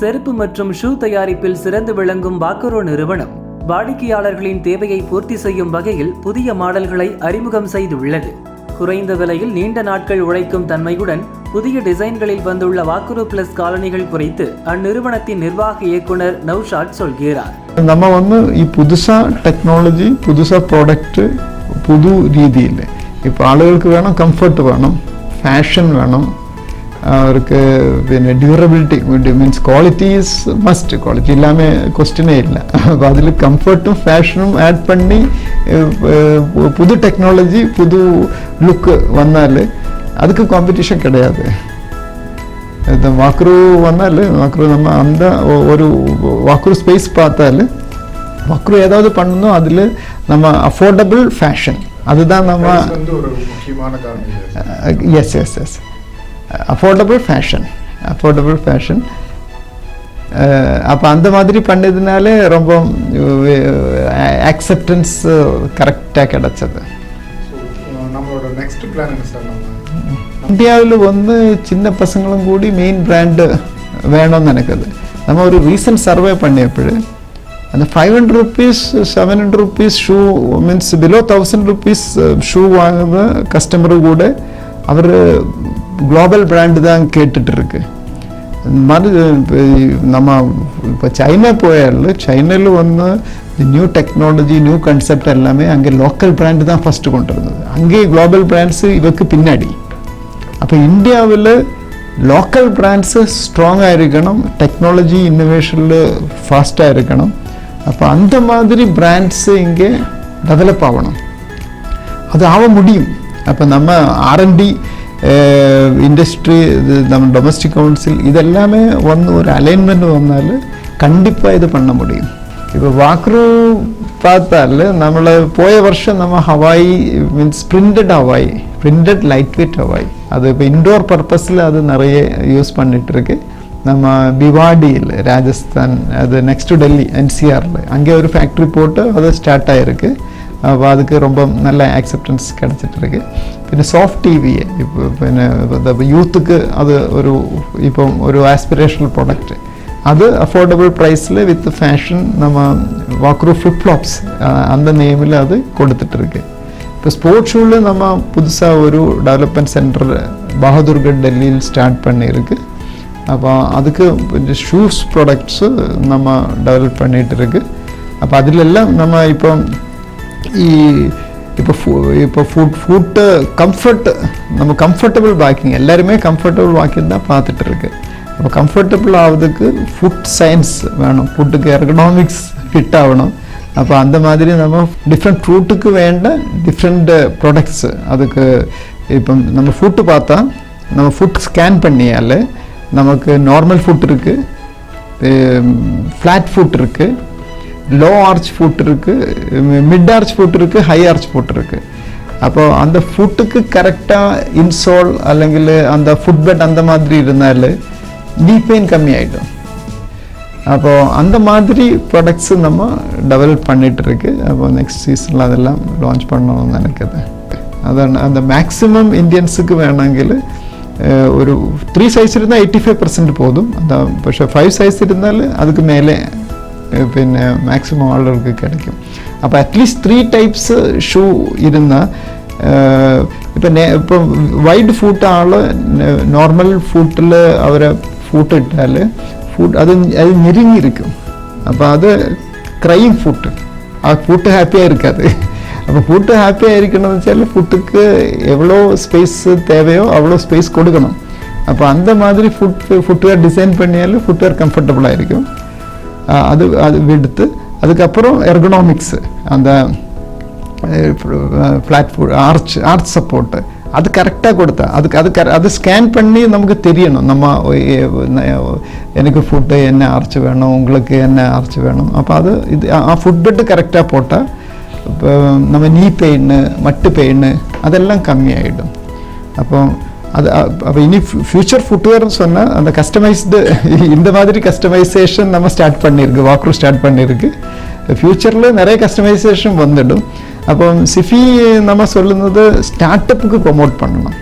செருப்பு மற்றும் ஷூ தயாரிப்பில் சிறந்து விளங்கும் வாக்கரோ நிறுவனம் வாடிக்கையாளர்களின் தேவையை பூர்த்தி செய்யும் வகையில் புதிய மாடல்களை அறிமுகம் செய்துள்ளது குறைந்த விலையில் நீண்ட நாட்கள் உழைக்கும் தன்மையுடன் புதிய டிசைன்களில் வந்துள்ள வாக்குரு பிளஸ் காலணிகள் குறித்து அந்நிறுவனத்தின் நிர்வாக இயக்குனர் நௌஷாத் சொல்கிறார் നമ്മ വന്ന് ഈ പുതുസാ ടെക്നോളജി പുതുസാ പ്രോഡക്റ്റ് പുതു രീതിയിൽ ഇപ്പോൾ ആളുകൾക്ക് വേണം കംഫർട്ട് വേണം ഫാഷൻ വേണം അവർക്ക് പിന്നെ durability means quality is must quality ഇല്ലാമ ക്വസ്റ്റ്യനേ ഇല്ല അപ്പോൾ അതിൽ കംഫർട്ടും ഫാഷനും ആഡ് பண்ணி அஹ், புது டெக்னாலஜி புது லுக்கு வந்தால் அதுக்கு காம்படிஷன் கிடையாது இந்த வாக்ரு வந்தால் வாக்ரு நம்ம அந்த ஒ- ஒரு வாக்ரு ஸ்பேஸ் பார்த்தால் வாக்ரு ஏதாவது பண்ணணும் அதில் நம்ம அஃபோர்டபுள் ஃபேஷன் அதுதான் நம்ம Price வந்து ஒரு முக்கியமான காரணம் இது. S S S affordable fashion affordable fashion அப்போ அந்த மாதிரி பண்ணதுனால ரொம்ப ஆக்செப்டன்ஸ் கரெக்டாக கிடைச்சது So, அஹ், நம்மளோட நெக்ஸ்ட் பிளான் என்ன சார் நம்ம ഇന്ത്യയിൽ വന്ന് ചിന്ന പസങ്ങളും കൂടി മെയിൻ ബ്രാൻഡ് വേണമെന്ന് എനിക്കത് നമ്മൾ ഒരു റീസെൻറ്റ് സർവേ പണിയപ്പോൾ அந்த five hundred rupees seven hundred rupees shoe means below thousand rupees shoe வாங்குற கஸ்டமரு கூட அவர் குளோபல் பிராண்டு தான் கேட்டுட்டு இருக்கு மறு நம்ம இப்போ சைனா போயிடல சைனாவில் வந்து நியூ டெக்னாலஜி நியூ கன்செப்ட் எல்லாமே அங்கே லோக்கல் பிராண்டு தான் ஃபஸ்ட்டு கொண்டு இருந்தது அங்கேயே குளோபல் பிராண்ட்ஸு இவக்கு பின்னாடி. அப்போ இந்தியாவில் லோக்கல் பிராண்ட்ஸு ஸ்ட்ராங்காக இருக்கணும் டெக்னாலஜி இன்னோவேஷனில் ஃபாஸ்ட்டாக இருக்கணும். அப்போ அந்த மாதிரி பிராண்ட்ஸு இங்கே டெவலப் ஆகணும். அது ஆக முடியும். அப்போ நம்ம ஆர்என்டி இது நம்ம டொமஸ்டிக் கவுன்சில் இதெல்லாமே வந்து ஒரு அலைன்மெண்ட் வந்தால் கண்டிப்பாக இது பண்ண முடியும் இப்போ வாக்ரு பார்த்தால் நம்மளை போய வருஷம் நம்ம Hawaii means printed Hawaii printed light weight Hawaii அது இப்போ இன்டோர் பர்பஸில் அது நிறைய யூஸ் பண்ணிட்டு நம்ம பிவாடியில் ராஜஸ்தான் அது நெக்ஸ்ட் டெல்லி என்சிஆரில் அங்கே ஒரு ஃபேக்ட்ரி போட்டு அது ஸ்டார்ட் ஆகிருக்கு അപ്പോൾ அதுக்கு ரொம்ப நல்ல ஆக்செப்டன்ஸ் கிடைச்சிட்டு இருக்கு പിന്നെ സോഫ്റ്റ് ടി വി ഇപ്പോൾ പിന്നെ ഇപ്പോൾ യൂത്തുക്ക് അത് ഒരു ഇപ്പം ഒരു ആസ്പിറേഷണൽ പ്രോഡക്റ്റ് അത് അഫോർഡബിൾ പ്രൈസിൽ വിത്ത് ഫാഷൻ நம்ம வாக்ரூ ஃப்ளிப் ஃப்ளாப்ஸ் அந்த நேமில் அது கொடுத்துட்டு இருக்கு இப்போ ஸ்போர்ட்ஸ் ஷூவில் நம்ம புதுசாக ஒரு டெவலப்மெண்ட் சென்டர் பகதூர்கட் டெல்லியில் ஸ்டார்ட் பண்ணியிருக்கு அப்போ அதுக்கு ஷூஸ் ப்ராடக்ட்ஸு நம்ம டெவலப் பண்ணிட்டு இருக்கு அப்போ அதிலெல்லாம் நம்ம இப்போ ഈ ഇപ്പോൾ ഇപ്പോൾ ஃபுட் ஃபுட்டு கம்ஃபர்ட் நம்ம கம்ஃபர்டபுள் வாக்கிங் எல்லாருமே கம்ஃபர்டபுள் வாக்கிங் தான் பார்த்துட்டு இருக்கு அப்போ கம்ஃபர்டபுள் ஆகுதுக்கு ஃபுட் சயின்ஸ் வேணும் ஃபுட்டுக்கு எர்கனாமிக்ஸ் ஃபிட் ஆகணும் அப்போ அந்த மாதிரி நம்ம டிஃப்ரெண்ட் ஃப்ரூட்டுக்கு வேண்ட டிஃப்ரெண்ட் ப்ராடக்ட்ஸு அதுக்கு இப்போ நம்ம ஃபுட்டு பார்த்தா நம்ம ஃபுட் ஸ்கேன் பண்ணியால் நமக்கு நார்மல் ஃபுட் இருக்குது ஃப்ளாட் ஃபுட் இருக்குது லோ ஆர்ச் ஃபுட் இருக்குது மிட் ஆர்ச் ஃபுட் இருக்குது ஹை ஆர்ச் ஃபுட் இருக்குது അപ്പോൾ அந்த ஃபுட்டுக்கு கரெக்டாக இன்சோல் അല്ലെങ്കിൽ அந்த ஃபுட் பெட் அந்த மாதிரி இருந்தால் நீ பெயின் கம்மியாயிடும் அப்போ அந்த மாதிரி ப்ராடக்ட்ஸு நம்ம டெவலப் பண்ணிட்டு இருக்கு அப்போ நெக்ஸ்ட் சீசனில் அதெல்லாம் லான்ச் பண்ணணும்னு நினைக்கிறது അതാണ് அந்த மேக்ஸிமம் இந்தியன்ஸுக்கு വേണമെങ്കിൽ ഏഹ്, ഒരു ത്രീ സൈസ് ഇരുന്നാൽ എയ്റ്റി ഫൈവ് പെർസെൻറ്റ് പോതും അതാ പക്ഷേ ഫൈവ് സൈസ് ഇരുന്നാൽ அதுக்கு மேலே ഏഹ്, പിന്നെ മാക്സിമം ആളുകൾക്ക് கிடைக்கும் അപ്പോൾ അറ്റ്ലീസ്റ്റ് ത്രീ ടൈപ്സ് ഷൂ ഇരുന്ന ഇപ്പം ഇപ്പം വൈഡ് ഫൂട്ട് ആൾ നോർമൽ ഫൂട്ടിൽ അവരെ ഫൂട്ട് ഇട്ടാൽ ഫുഡ് അത് അത് ഞെരുങ്ങിയിരിക്കും അപ്പോൾ അത് ക്രൈം ഫുഡ് ആ ஃபுட்டு ஹாப்பியாக இருக்காது அப்போ ஃபுட்டு ஹாப்பியாக இருக்கணும்னு வச்சால் ஃபுட்டுக்கு எவ்வளோ ஸ்பேஸ் தேவையோ அவ்வளோ ஸ்பேஸ் கொடுக்கணும் அப்போ அந்த மாதிரி ஃபுட் ஃபுட்வேர் டிசைன் பண்ணியாலும் ஃபுட்வேர் கம்ஃபர்டபுளாக இருக்கும் ஆஹ் அது அது எடுத்து அதுக்கப்புறம் எர்கனாமிக்ஸு அந்த பிளாட்ஃபோர் ஆர்ச் ஆர்ச் சப்போர்ட்டு அது கரெக்டாக கொடுத்தா அதுக்கு அது கர அது ஸ்கேன் பண்ணி நமக்கு தெரியணும் நம்ம எனக்கு ஃபுட்டு என்ன அரைச்சி வேணும் உங்களுக்கு என்ன அரைச்சி வேணும் அப்போ அது இது ஆ ஃபுட் பெட்டு கரெக்டாக போட்டால் நம்ம நீ பெயின் மட்டு பெயின் அதெல்லாம் கம்மியாயிடும் அப்போ அது அப்போ இனி ஃபியூச்சர் ஃபுட்வேர்னு சொன்னால் அந்த கஸ்டமைஸ்டு இந்த மாதிரி கஸ்டமைசேஷன் நம்ம ஸ்டார்ட் பண்ணியிருக்கு வாக்ரூ ஸ்டார்ட் பண்ணியிருக்கு ஃப்யூச்சரில் நிறைய கஸ்டமைசேஷன் வந்துடும் അപ്പം സിഫി നമ്മ ചൊല്ലുന്നത് സ്റ്റാർട്ടപ്പുക്ക് പ്രൊമോട്ട് பண்ணணும்